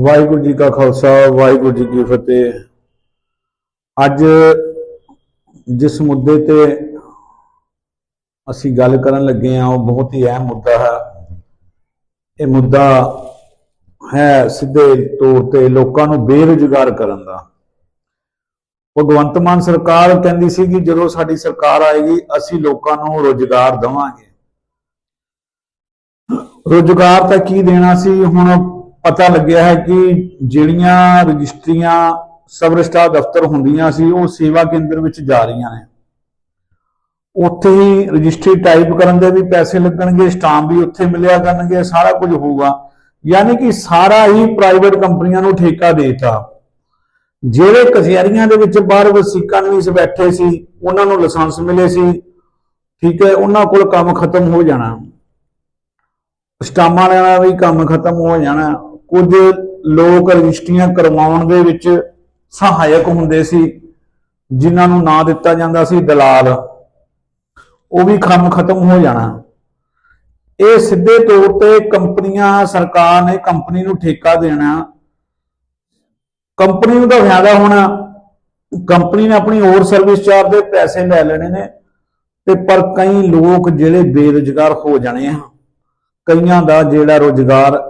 ਵਾਹਿਗੁਰੂ ਜੀ ਕਾ ਖਾਲਸਾ, ਵਾਹਿਗੁਰੂ ਜੀ ਕੀ ਫਤਿਹ। ਅੱਜ ਜਿਸ ਮੁੱਦੇ ਤੇ ਅਸੀਂ ਗੱਲ ਕਰਨ ਲੱਗੇ ਹਾਂ, ਉਹ ਬਹੁਤ ਹੀ ਅਹਿਮ ਮੁੱਦਾ ਹੈ। ਇਹ ਮੁੱਦਾ ਹੈ ਸਿੱਧੇ ਤੌਰ ਤੇ ਲੋਕਾਂ ਨੂੰ ਬੇਰੁਜ਼ਗਾਰ ਕਰਨ ਦਾ। ਭਗਵੰਤ ਮਾਨ ਸਰਕਾਰ ਕਹਿੰਦੀ ਸੀ ਕਿ ਜਦੋਂ ਸਾਡੀ ਸਰਕਾਰ ਆਏਗੀ, ਅਸੀਂ ਲੋਕਾਂ ਨੂੰ ਰੋਜ਼ਗਾਰ ਦੇਵਾਂਗੇ। ਰੋਜ਼ਗਾਰ ਤਾਂ ਕੀ ਦੇਣਾ ਸੀ? ਹੁਣ ਪਤਾ ਲੱਗਿਆ ਹੈ ਕਿ ਜਿਹੜੀਆਂ ਰਜਿਸਟਰੀਆਂ ਸਬ ਰਜਿਸਟਰਾਰ ਦਫ਼ਤਰ ਹੁੰਦੀਆਂ ਸੀ, ਉਹ ਸੇਵਾ ਕੇਂਦਰ ਵਿੱਚ ਜਾ ਰਹੀਆਂ ਨੇ। ਉੱਥੇ ਹੀ ਰਜਿਸਟਰੀ ਟਾਈਪ ਕਰਨ ਦੇ ਵੀ ਪੈਸੇ ਲੱਗਣਗੇ ਸਟਾਮ ਵੀ ਉੱਥੇ ਮਿਲਿਆ ਕਰਨਗੇ, ਸਾਰਾ ਕੁਝ ਹੋਊਗਾ। ਯਾਨੀ ਕਿ ਸਾਰਾ ਹੀ ਪ੍ਰਾਈਵੇਟ ਕੰਪਨੀਆਂ ਨੂੰ ਠੇਕਾ ਦੇਤਾ। ਜਿਹੜੇ ਕਚਹਿਰੀਆਂ ਦੇ ਵਿੱਚ ਬਾਹਰ ਵਸੀਕਾਂ ਨਵੀਸ ਬੈਠੇ ਸੀ, ਉਹਨਾਂ ਨੂੰ ਲਾਇਸੈਂਸ ਮਿਲੇ ਸੀ, ਠੀਕ ਹੈ, ਉਹਨਾਂ ਕੋਲ ਕੰਮ ਖਤਮ ਹੋ ਜਾਣਾ। ਸਟਾਮਾਂ ਵਾਲਿਆਂ ਦਾ ਵੀ ਕੰਮ ਖਤਮ ਹੋ ਜਾਣਾ। ਕੁਝ ਲੋਕ ਰਜਿਸਟਰੀਆਂ ਕਰਵਾਉਣ ਦੇ ਵਿੱਚ ਸਹਾਇਕ ਹੁੰਦੇ ਸੀ, ਜਿਨ੍ਹਾਂ ਨੂੰ ਨਾਂ ਦਿੱਤਾ ਜਾਂਦਾ ਸੀ ਦਲਾਲ। ਉਹ ਵੀ ਕੰਮ ਖਤਮ ਹੋ ਜਾਣਾ। ਇਹ ਸਿੱਧੇ ਤੌਰ ਤੇ ਕੰਪਨੀਆਂ, ਸਰਕਾਰ ਨੇ ਕੰਪਨੀ ਨੂੰ ਠੇਕਾ ਦੇਣਾ। ਕੰਪਨੀ ਨੂੰ ਤਾਂ ਫਾਇਦਾ ਹੋਣਾ। ਕੰਪਨੀ ਨੇ ਆਪਣੀ ਹੋਰ ਸਰਵਿਸ ਚਾਰਜ ਦੇ ਪੈਸੇ ਲੈ ਲੈਣੇ ਨੇ ਤੇ ਪਰ ਕਈ ਲੋਕ ਜਿਹੜੇ ਬੇਰੁਜ਼ਗਾਰ ਹੋ ਜਾਣੇ ਆ। ਕਈਆਂ ਦਾ ਜਿਹੜਾ ਰੋਜ਼ਗਾਰ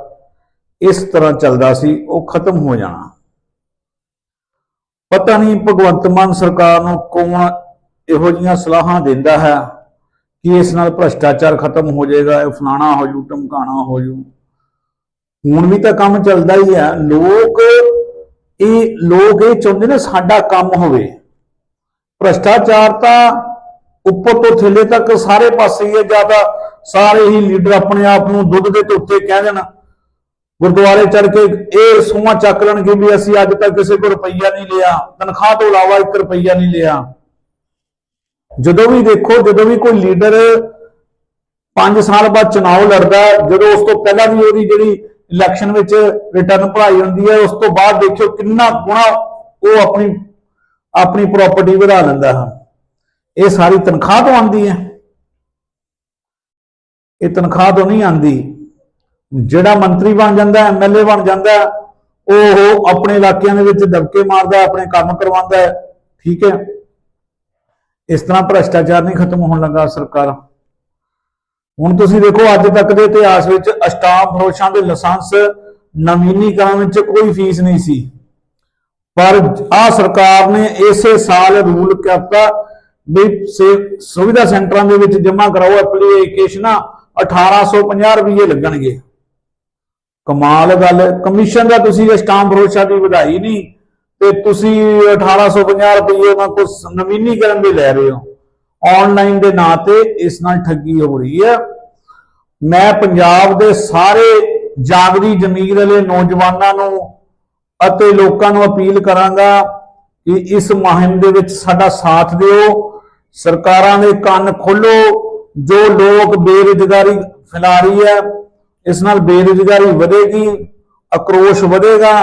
ਇਸ ਤਰ੍ਹਾਂ ਚੱਲਦਾ ਸੀ, ਉਹ ਖਤਮ ਹੋ ਜਾਣਾ। ਪਤਾ ਨਹੀਂ ਭਗਵੰਤ ਮਾਨ ਸਰਕਾਰ ਨੂੰ ਕੌਣ ਇਹੋ ਜੀਆਂ ਸਲਾਹਾਂ ਦਿੰਦਾ ਹੈ ਕਿ ਇਸ ਨਾਲ ਭ੍ਰਸ਼ਟਾਚਾਰ ਖਤਮ ਹੋ ਜਾਏਗਾ, ਇਹ ਫਲਾਣਾ ਹੋ ਜੂ ਟਮਕਾਣਾ ਹੋ ਜੂ। ਹੁਣ ਵੀ ਤਾਂ ਕੰਮ ਚੱਲਦਾ ਹੀ ਹੈ। ਲੋਕ ਇਹ ਲੋਕ ਇਹ ਚਾਹੁੰਦੇ ਨੇ ਸਾਡਾ ਕੰਮ ਹੋਵੇ। ਭ੍ਰਸ਼ਟਾਚਾਰ ਤਾਂ ਉੱਪਰ ਤੋਂ ਥੱਲੇ ਤੱਕ ਸਾਰੇ ਪਾਸੇ ਹੀ ਹੈ ਜ਼ਿਆਦਾ ਸਾਰੇ ਹੀ ਲੀਡਰ ਆਪਣੇ ਆਪ ਨੂੰ ਦੁੱਧ ਦੇ ਧੋਤੇ ਕਹਿ ਦੇਣ। ਗੁਰਦੁਆਰੇ ਚੜ ਕੇ ਇਹ ਸੂਹਾਂ ਚੱਕ ਲੈਣਗੇ ਵੀ ਅਸੀਂ ਅੱਜ ਤੱਕ ਕਿਸੇ ਕੋਲ ਰੁਪਈਆ ਨਹੀਂ ਲਿਆ, ਤਨਖਾਹ ਤੋਂ ਇਲਾਵਾ 1 ਰੁਪਈਆ ਨਹੀਂ ਲਿਆ। ਜਦੋਂ ਵੀ ਦੇਖੋ, ਜਦੋਂ ਵੀ ਕੋਈ ਲੀਡਰ 5 ਸਾਲ ਬਾਅਦ ਚੋਣ ਲੜਦਾ, ਜਦੋਂ ਉਸ ਤੋਂ ਪਹਿਲਾਂ ਵੀ ਉਹਦੀ ਜਿਹੜੀ ਇਲੈਕਸ਼ਨ ਵਿੱਚ ਰਿਟਰਨ ਭਰਾਈ ਹੁੰਦੀ ਹੈ, ਉਸ ਤੋਂ ਬਾਅਦ ਦੇਖਿਓ ਕਿੰਨਾ ਗੁਣਾ ਉਹ ਆਪਣੀ ਆਪਣੀ ਪ੍ਰਾਪਰਟੀ ਵਧਾ ਲੈਂਦਾ ਹੈ। ਇਹ ਸਾਰੀ ਤਨਖਾਹ ਤੋਂ ਆਉਂਦੀ ਹੈ। ਇਹ ਤਨਖਾਹ ਤੋਂ ਨਹੀਂ ਆਉਂਦੀ। ਜਿਹੜਾ ਮੰਤਰੀ ਬਣ ਜਾਂਦਾ ਐਮਐਲਏ ਬਣ ਜਾਂਦਾ, ਉਹ ਆਪਣੇ ਇਲਾਕਿਆਂ ਦੇ ਵਿੱਚ ਦਬਕੇ ਮਾਰਦਾ, ਆਪਣੇ ਕੰਮ ਕਰਵਾਉਂਦਾ, ਠੀਕ ਹੈ। ਇਸ ਤਰ੍ਹਾਂ ਭ੍ਰਸ਼ਟਾਚਾਰ ਨਹੀਂ ਖਤਮ ਹੋਣ ਲੱਗਾ ਸਰਕਾਰ। ਹੁਣ ਤੁਸੀਂ ਦੇਖੋ, ਅੱਜ ਤੱਕ ਦੇ ਇਤਿਹਾਸ ਵਿੱਚ ਅਸ਼ਟਾਮ ਫਰੋਸ਼ਾਂ ਦੇ ਲਾਇਸੈਂਸ ਨਵੀਨੀਕਰਨ ਵਿੱਚ ਕੋਈ ਫੀਸ ਨਹੀਂ ਸੀ। ਪਰ ਆ ਸਰਕਾਰ ਨੇ ਇਸੇ ਸਾਲ ਰੂਲ ਕਰਤਾ ਵੀ ਸੇ- ਸੁਵਿਧਾ ਸੈਂਟਰਾਂ ਦੇ ਵਿੱਚ ਜਮ੍ਹਾਂ ਕਰਾਓ, ਐਪਲੀਕੇਸ਼ਨਾਂ 1850 ਰੁਪਏ ਲੱਗਣਗੇ। ਕਮਾਲ ਗੱਲ ਕਮਿਸ਼ਨ ਦਾ ਤੁਸੀਂ ਸਟਾਂਪ ਫਰੋਸ਼ਾਂ ਦੀ ਵਧਾਈ ਨਹੀਂ, ਤੇ ਤੁਸੀਂ 1850 ਰੁਪਏ ਉਹਨਾਂ ਕੋਲ ਨਵੀਨੀਕਰਨ ਦੇ ਲੈ ਰਹੇ ਹੋ। ਆਨਲਾਈਨ ਦੇ ਨਾਂ ਤੇ ਇਸ ਨਾਲ ਠੱਗੀ ਹੋ ਰਹੀ ਹੈ। ਮੈਂ ਪੰਜਾਬ ਦੇ ਸਾਰੇ ਜਾਗਦੀ ਜ਼ਮੀਰ ਵਾਲੇ ਨੌਜਵਾਨਾਂ ਨੂੰ ਅਤੇ ਲੋਕਾਂ ਨੂੰ ਅਪੀਲ ਕਰਾਂਗਾ ਕਿ ਇਸ ਮੁਹਿੰਮ ਦੇ ਵਿੱਚ ਸਾਡਾ ਸਾਥ ਦਿਓ। ਸਰਕਾਰਾਂ ਦੇ ਕੰਨ ਖੋਲੋ। ਜੋ ਲੋਕ ਬੇਰੁਜ਼ਗਾਰੀ ਫੈਲਾ ਰਹੀ ਹੈ ਇਸ ਨਾਲ ਬੇਰੁਜ਼ਗਾਰੀ ਵਧੇਗੀ ਅਕਰੋਸ਼ ਵਧੇਗਾ,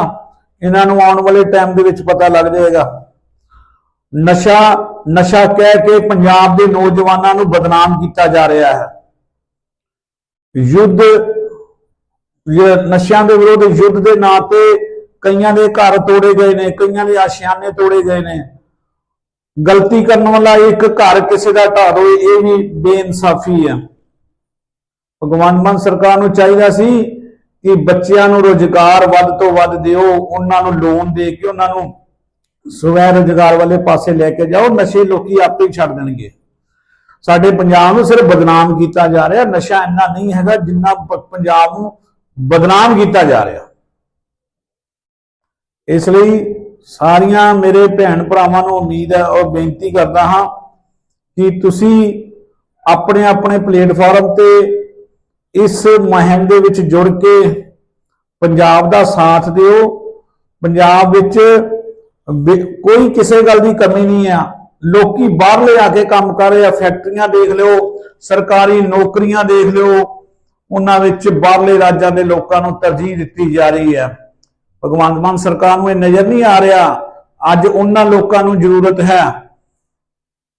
ਇਹਨਾਂ ਨੂੰ ਆਉਣ ਵਾਲੇ ਟਾਈਮ ਦੇ ਵਿੱਚ ਪਤਾ ਲੱਗ ਜਾਏਗਾ। ਨਸ਼ਾ ਨਸ਼ਾ ਕਹਿ ਕੇ ਪੰਜਾਬ ਦੇ ਨੌਜਵਾਨਾਂ ਨੂੰ ਬਦਨਾਮ ਕੀਤਾ ਜਾ ਰਿਹਾ ਹੈ। ਯੁੱਧ ਨਸ਼ਿਆਂ ਦੇ ਵਿਰੁੱਧ ਯੁੱਧ ਦੇ ਨਾਂ ਤੇ ਕਈਆਂ ਦੇ ਘਰ ਤੋੜੇ ਗਏ ਨੇ, ਕਈਆਂ ਦੇ ਆਸ਼ਿਆਨੇ ਤੋੜੇ ਗਏ ਨੇ। ਗਲਤੀ ਕਰਨ ਵਾਲਾ ਇੱਕ ਘਰ ਕਿਸੇ ਦਾ ਢਾਹ ਦੋ ਇਹ ਵੀ ਬੇਇਨਸਾਫੀ ਹੈ। ਭਗਵੰਤ ਮਾਨ ਸਰਕਾਰ ਨੂੰ ਚਾਹੀਦਾ ਸੀ ਕਿ ਬੱਚਿਆਂ ਨੂੰ ਰੋਜ਼ਗਾਰ ਵੱਧ ਤੋਂ ਵੱਧ ਦਿਓ, ਉਹਨਾਂ ਨੂੰ ਲੋਨ ਦੇ ਕੇ, ਉਹਨਾਂ ਨੂੰ ਸਵੈ ਰੋਜ਼ਗਾਰ ਵਾਲੇ ਪਾਸੇ ਲੈ ਕੇ ਜਾਓ, ਨਸ਼ੇ ਲੋਕੀ ਆਪੇ ਹੀ ਛੱਡ ਦੇਣਗੇ। ਸਾਡੇ ਪੰਜਾਬ ਨੂੰ ਸਿਰਫ ਬਦਨਾਮ ਕੀਤਾ ਜਾ ਰਿਹਾ, ਨਸ਼ਾ ਇੰਨਾ ਨਹੀਂ ਹੈਗਾ ਜਿੰਨਾ ਪੰਜਾਬ ਨੂੰ ਬਦਨਾਮ ਕੀਤਾ ਜਾ ਰਿਹਾ। ਇਸ ਲਈ ਸਾਰੀਆਂ ਮੇਰੇ ਭੈਣ ਭਰਾਵਾਂ ਨੂੰ ਉਮੀਦ ਹੈ ਔਰ ਬੇਨਤੀ ਕਰਦਾ ਹਾਂ ਕਿ ਤੁਸੀਂ ਆਪਣੇ ਆਪਣੇ ਪਲੇਟਫਾਰਮ ਤੇ ਇਸ ਮੁਹਿੰਮ ਦੇ ਵਿੱਚ ਜੁੜ ਕੇ ਪੰਜਾਬ ਦਾ ਸਾਥ ਦਿਓ। ਪੰਜਾਬ ਵਿੱਚ ਕੋਈ ਕਿਸੇ ਗੱਲ ਦੀ ਕਮੀ ਨਹੀਂ ਆ। ਲੋਕੀ ਬਾਹਰਲੇ ਆ ਕੇ ਕੰਮ ਕਰ ਰਹੇ ਆ, ਫੈਕਟਰੀਆਂ ਦੇਖ ਲਿਓ, ਸਰਕਾਰੀ ਨੌਕਰੀਆਂ ਦੇਖ ਲਿਓ। ਉਹਨਾਂ ਵਿੱਚ ਬਾਹਰਲੇ ਰਾਜਾਂ ਦੇ ਲੋਕਾਂ ਨੂੰ ਤਰਜੀਹ ਦਿੱਤੀ ਜਾ ਰਹੀ ਹੈ। ਭਗਵੰਤ ਮਾਨ ਸਰਕਾਰ ਨੂੰ ਇਹ ਨਜ਼ਰ ਨਹੀਂ ਆ ਰਿਹਾ। ਅੱਜ ਉਹਨਾਂ ਲੋਕਾਂ ਨੂੰ ਜ਼ਰੂਰਤ ਹੈ।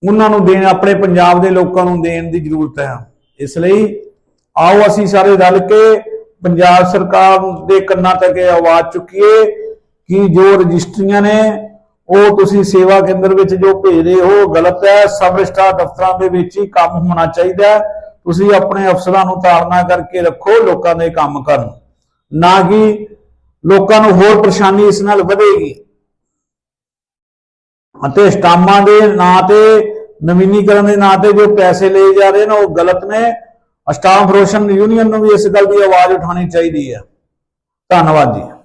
ਉਹਨਾਂ ਨੂੰ ਦੇਣ, ਆਪਣੇ ਪੰਜਾਬ ਦੇ ਲੋਕਾਂ ਨੂੰ ਦੇਣ ਦੀ ਜ਼ਰੂਰਤ ਹੈ। ਇਸ ਲਈ ਆਓ ਅਸੀਂ ਸਾਰੇ ਰਲ ਕੇ ਪੰਜਾਬ ਸਰਕਾਰ ਦੇ ਕੰਨਾਂ ਤੱਕ ਇਹ ਆਵਾਜ਼ ਚੁੱਕੀਏ ਕਿ ਜੋ ਰਜਿਸਟਰੀਆਂ ਨੇ, ਉਹ ਤੁਸੀਂ ਸੇਵਾ ਕੇਂਦਰ ਵਿੱਚ ਜੋ ਭੇਜ ਰਹੇ ਹੋ, ਗਲਤ ਹੈ। ਸਬ ਰਜਿਸਟਰਾਰ ਦਫ਼ਤਰਾਂ ਦੇ ਵਿੱਚ ਹੀ ਕੰਮ ਹੋਣਾ ਚਾਹੀਦਾ ਤੁਸੀਂ ਆਪਣੇ ਅਫਸਰਾਂ ਨੂੰ ਤਾੜਨਾ ਕਰਕੇ ਰੱਖੋ, ਲੋਕਾਂ ਦੇ ਕੰਮ ਕਰਨ। ਨਾ ਕਿ ਲੋਕਾਂ ਨੂੰ ਹੋਰ ਪਰੇਸ਼ਾਨੀ ਇਸ ਨਾਲ ਵਧੇਗੀ। ਅਤੇ ਸਟਾਮਾਂ ਦੇ ਨਾਂ ਤੇ, ਨਵੀਨੀਕਰਨ ਦੇ ਨਾਂ ਤੇ ਜੋ ਪੈਸੇ ਲਏ ਜਾ ਰਹੇ ਨੇ, ਉਹ ਗਲਤ ਨੇ। ਸਟਾਮ ਰੋਸ਼ਨ ਯੂਨੀਅਨ ਨੂੰ ਵੀ ਇਸ ਗੱਲ ਦੀ ਆਵਾਜ਼ ਉਠਾਉਣੀ ਚਾਹੀਦੀ ਹੈ। ਧੰਨਵਾਦ ਜੀ।